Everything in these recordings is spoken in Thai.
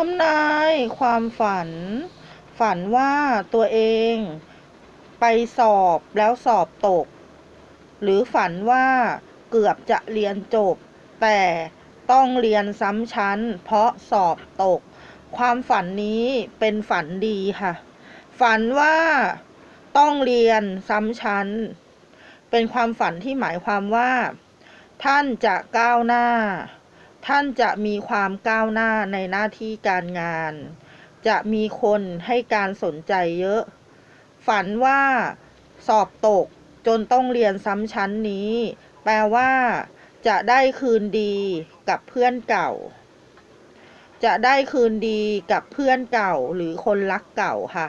ทำนายความฝัน ฝันว่าตัวเอง ไปสอบแล้วสอบตก หรือฝันว่าเกือบจะเรียนจบ แต่ต้องเรียนซ้ำชั้น เพราะสอบตก ความฝันนี้เป็นฝันดีค่ะ ฝันว่าต้องเรียนซ้ำชั้น เป็นความฝันที่หมายความว่า ท่านจะก้าวหน้า ท่านจะมีความก้าวหน้าในหน้าที่การงาน จะมีคนให้การสนใจเยอะ ฝันว่าสอบตกจนต้องเรียนซ้ำชั้นนี้ แปลว่า จะได้คืนดีกับเพื่อนเก่า จะได้คืนดีกับเพื่อนเก่าหรือคนรักเก่าค่ะ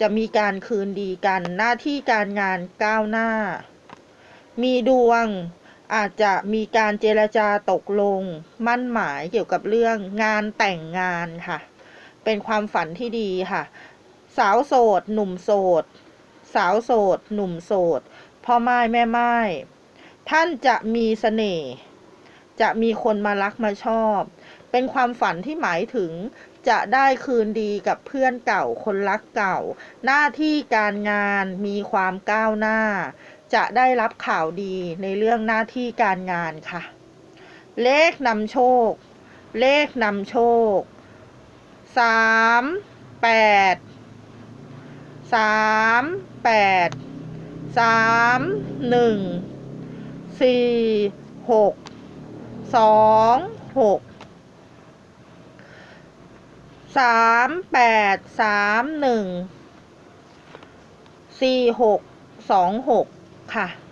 จะมีการคืนดีกันหน้าที่การงานก้าวหน้า มีดวง อาจจะมีการเจรจาตกลง มั่นหมายเกี่ยวกับเรื่องงานแต่งงานค่ะ เป็นความฝันที่ดีค่ะ สาวโสด หนุ่มโสด สาวโสด หนุ่มโสด พ่อไม้แม่ไม้ท่านจะมีเสน่ห์จะมีคนมารักมาชอบ เป็นความฝันที่หมายถึงจะได้คืนดีกับเพื่อนเก่าคนรักเก่า หน้าที่การงานมีความก้าวหน้า จะได้รับข่าวดีในเรื่องหน้าที่การงานค่ะ เลขนำโชค เลขนำโชคสามแปดสามแปดสามหนึ่งสี่หกสองหกสามแปดสามหนึ่งสี่หกสองหก ค่ะ